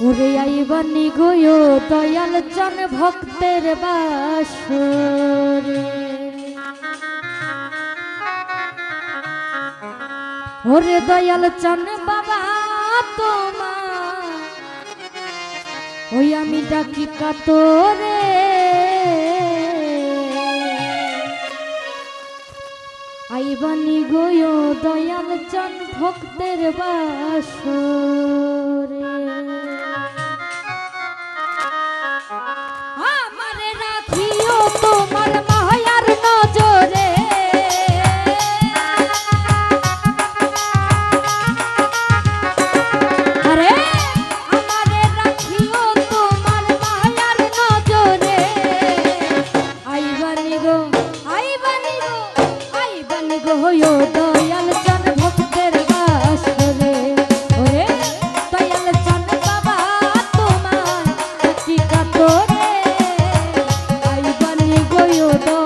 ওরে আইবানি গয় দয়াল জন ভক্তের বাসরে। ওরে দয়াল চন বাবা তোমা ওই আমি ডাকি কাতরে। আইবানি গয় দয়াল চন ভক্তের বাসরে। Bye-bye.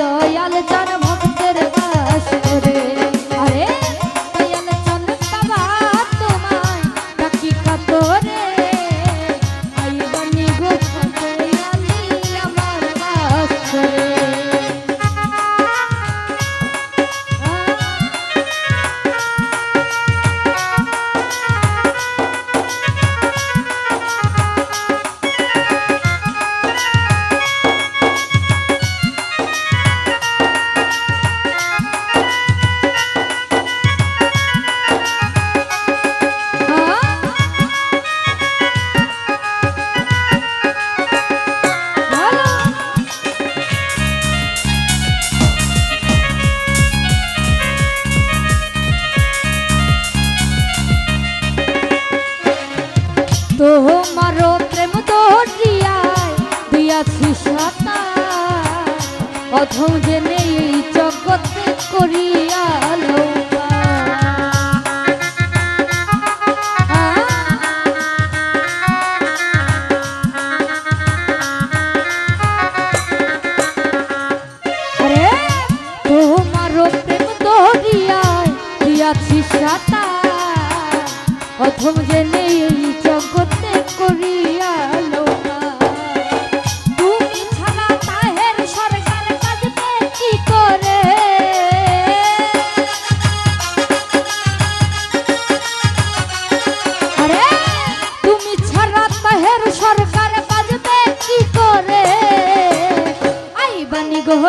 দয়াল জান অধম জেনে এই জগতে করিয়া অথম জেনে এই জগতে করিয়া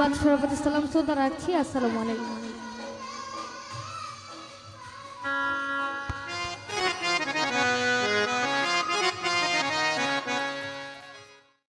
ধন্যবাদ সভাপতি সালাম শ্রদ্ধা রাখছি। আসসালামু আলাইকুম।